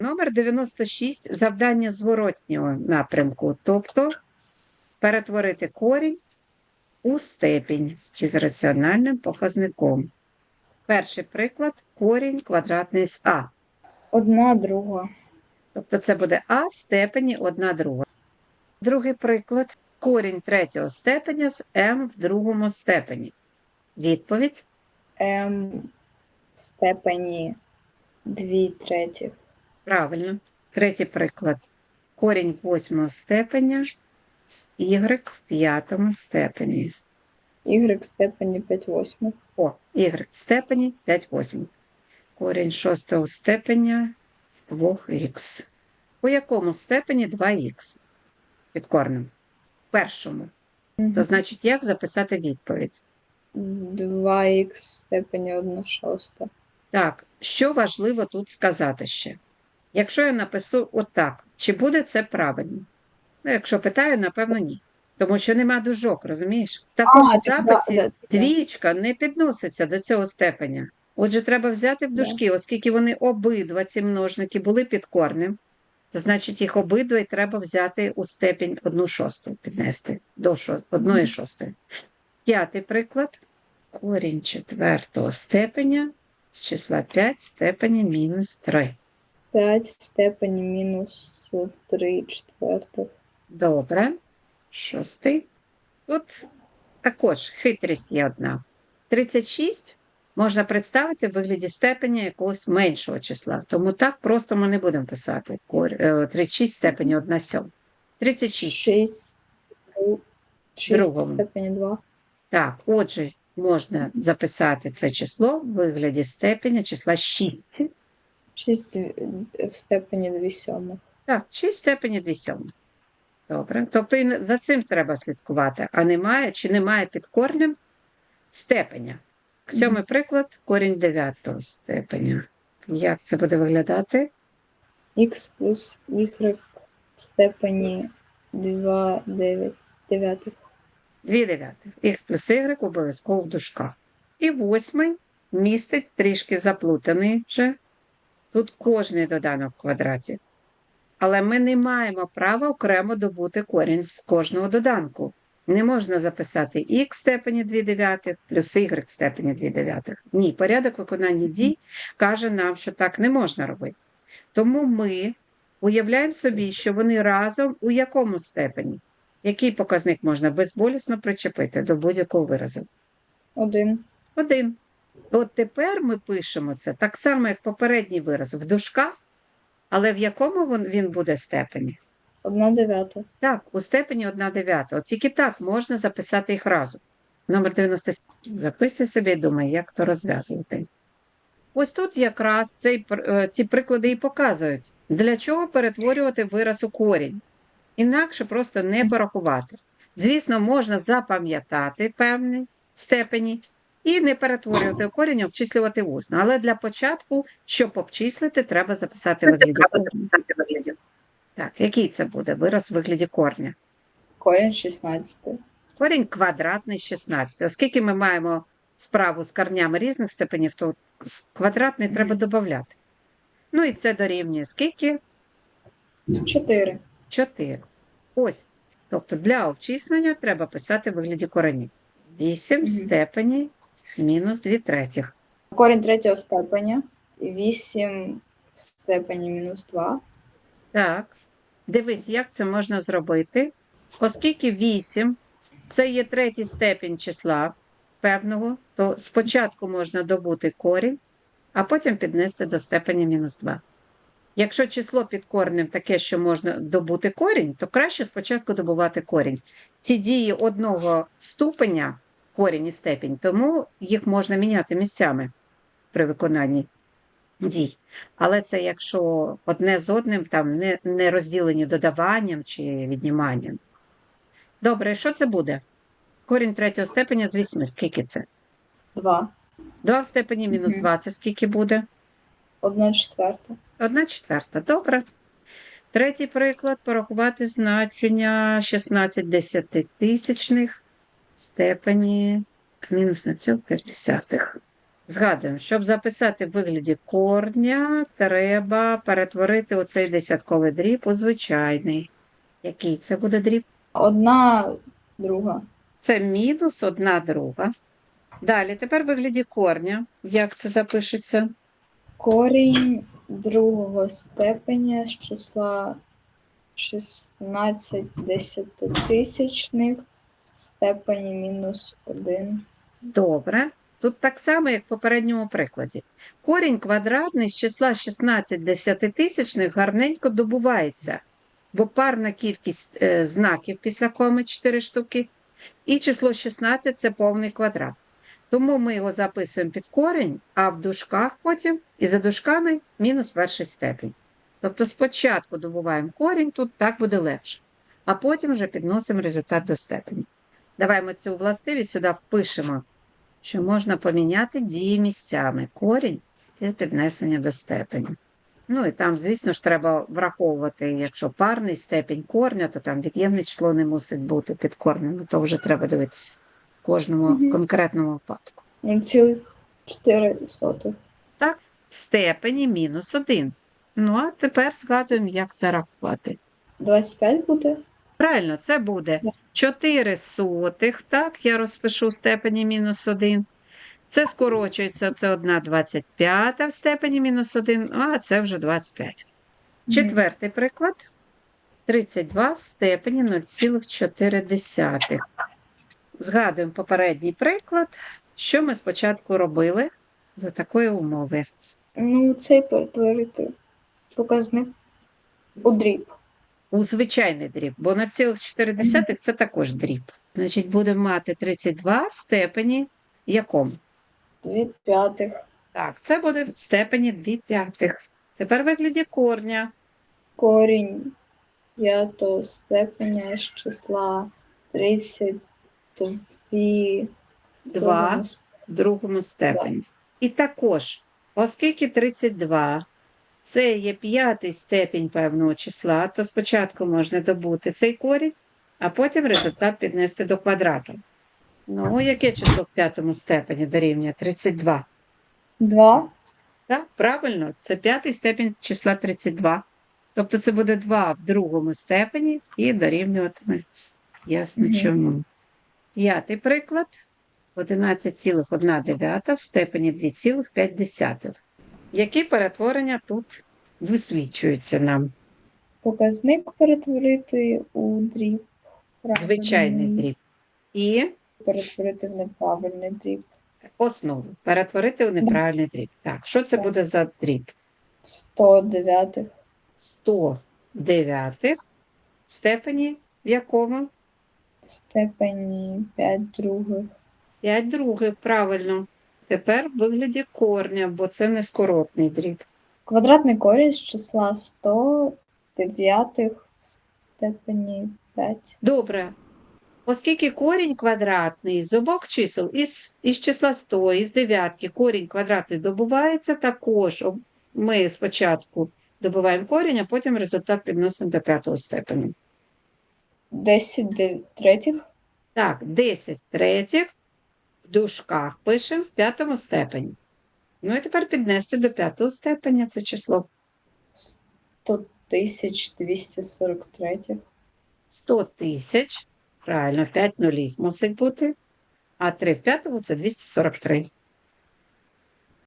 Номер 96 завдання зворотнього напрямку, тобто перетворити корінь у степінь із раціональним показником. Перший приклад корінь квадратний з А. Одна друга. Тобто це буде А в степені 1 друга. Другий приклад корінь третього степеня з М в другому степені. Відповідь М в степені 2 третіх. Правильно. Третій приклад корінь восьмого степеня з Y в п'ятому степені. Y в степені 5 восьмих. О, y в степені 5 восьмих. Корінь шостого степеня з 2х. У якому степені 2х? Під корнем. Першому. То значить, як записати відповідь? 2х в степені 1 шоста. Так, що важливо тут сказати ще? Якщо я напишу отак, чи буде це правильно? Ну, якщо питаю, напевно, ні. Тому що нема дужок, розумієш? В такому так, да, записі да, да. двічка не підноситься до цього степеня. Отже, треба взяти в дужки, оскільки вони обидва ці множники були під корнем, то значить їх обидва і треба взяти у степінь одну шосту, піднести до шо- одної шостої. П'ятий приклад. Корінь четвертого степеня з числа 5 степені мінус 3. 5 в степені мінус 3 четвертих. Добре. Шостий. Тут також хитрість є одна. 36 можна представити в вигляді степеня якогось меншого числа. Тому так просто ми не будемо писати. Е, 36 в степені 1 сьома. 36. 6, 6 в степені 2. Так, отже, можна записати це число в вигляді степеня числа 6. 6 в степені 2 сьомих. Так, 6 в степені 2 сьомих. Добре. Тобто і за цим треба слідкувати, а немає чи немає під корнем степеня. Сьомий приклад корінь 9 степеня. Як це буде виглядати? Х плюс y в степені 2 9 дев'ятих. 2 дев'ятих. Х плюс y обов'язково в дужках. І восьмий містить трішки заплутаний вже. Тут кожний доданок в квадраті. Але ми не маємо права окремо добути корінь з кожного доданку. Не можна записати х степені 2 дев'ятих плюс y в степені 2 дев'ятих. Ні, порядок виконання дій каже нам, що так не можна робити. Тому ми уявляємо собі, що вони разом у якому степені? Який показник можна безболісно причепити до будь-якого виразу? 1. Один. От тепер ми пишемо це так само, як попередній вираз, в дужках, але в якому він- буде степені? 1 дев'ята. Так, у степені 1 дев'ята. От тільки так можна записати їх разом. Номер 97. Записуй собі і думай, як то розв'язувати. Ось тут якраз цей, е, ці приклади і показують, для чого перетворювати вираз у корінь. Інакше просто не порахувати. Звісно, можна запам'ятати певні степені і не перетворювати у корінь, обчислювати усно. Але для початку, щоб обчислити, треба записати вигляді корня. Так, який це буде вираз в вигляді корня? Корінь 16. Корінь квадратний 16. Оскільки ми маємо справу з корнями різних степенів, то квадратний треба додати. Ну і це дорівнює скільки? 4. 4. Ось. Тобто для обчислення треба писати в вигляді коренів. 8 в степені мінус 2 третіх. Корінь третього степеня. 8 в степені мінус 2. Так. Дивись, як це можна зробити. Оскільки 8 це є третій степінь числа певного, то спочатку можна добути корінь, а потім піднести до степені мінус 2. Якщо число під коренем таке, що можна добути корінь, то краще спочатку добувати корінь. Ці дії одного ступеня, корінь і степінь, тому їх можна міняти місцями при виконанні дій. Але це якщо одне з одним там не, не розділені додаванням чи відніманням. Добре, що це буде? Корінь третього степеня з 8. Скільки це? 2. 2 в степені мінус. 2 це скільки буде? 1 четверта. Одна четверта. Добре. Третій приклад порахувати значення 16 десятитисячних степені мінус на цілу 50. Згадуємо, щоб записати в вигляді корня, треба перетворити оцей десятковий дріб у звичайний. Який це буде дріб? Одна друга. Це мінус одна друга. Далі, тепер в вигляді корня. Як це запишеться? Корінь другого степеня з числа 16 десятитисячних степені мінус 1. Добре. Тут так само, як в попередньому прикладі. Корінь квадратний з числа 16 десятитисячних гарненько добувається, бо парна кількість е, знаків після коми 4 штуки, і число 16 це повний квадрат. Тому ми його записуємо під корінь, а в дужках потім і за дужками мінус перший степінь. Тобто спочатку добуваємо корінь, тут так буде легше, а потім вже підносимо результат до степені. Давай ми цю властивість сюди впишемо що можна поміняти дії місцями корінь і піднесення до степені. Ну і там, звісно ж, треба враховувати, якщо парний степень корня, то там від'ємне число не мусить бути під корнем, то вже треба дивитися в кожному Мгм. конкретному випадку. Ну, цілих 4 сотих. В степені мінус один. Ну а тепер згадуємо, як це рахувати. 25 буде? Правильно, це буде 4 сотих, так, я розпишу в степені мінус 1. Це скорочується, це 1 25 в степені мінус 1, а це вже 25. Четвертий приклад. 32 в степені 0,4. Згадуємо попередній приклад, що ми спочатку робили за такої умови. Ну, цей перетворити показник у дріб. У звичайний дріб, бо 0,4 це також дріб. Значить, будемо мати 32 в степені якому? 2 п'ятих. Так, це буде в степені 2 п'ятих. Тепер вигляді корня. Корінь п'ятого степеня з числа 32 2 в другому степені. І також, оскільки 32 це є п'ятий степінь певного числа, то спочатку можна добути цей корінь, а потім результат піднести до квадрату. Ну, яке число в п'ятому степені дорівнює 32? 2. Так, правильно, це п'ятий степінь числа 32. Тобто це буде 2 в другому степені і дорівнюватиме. Ясно чому. П'ятий приклад. 11,1 в степені 2,5. Які перетворення тут висвічуються нам? Показник перетворити у дріб. Звичайний дріб. І Перетворити в неправильний дріб. основу перетворити у неправильний дріб. Так, що це буде за дріб? 109. 109 степені в якому? Степені 5 других. 5 других, правильно. Тепер в вигляді корня, бо це нескоротний дріб. Квадратний корінь з числа 109 в степені 5. Добре. Оскільки корінь квадратний з обох чисел, із, із числа 100, із дев'ятки, корінь квадратний добувається, також ми спочатку добуваємо корінь, а потім результат підносимо до п'ятого степені. 10 третіх. Так, 10 третіх в дужках пишемо в п'ятому степені. Ну і тепер піднести до п'ятого степеня це число 100 тисяч 243. 100 тисяч. Правильно, 5 нулів мусить бути. А 3 в п'ятому це 243.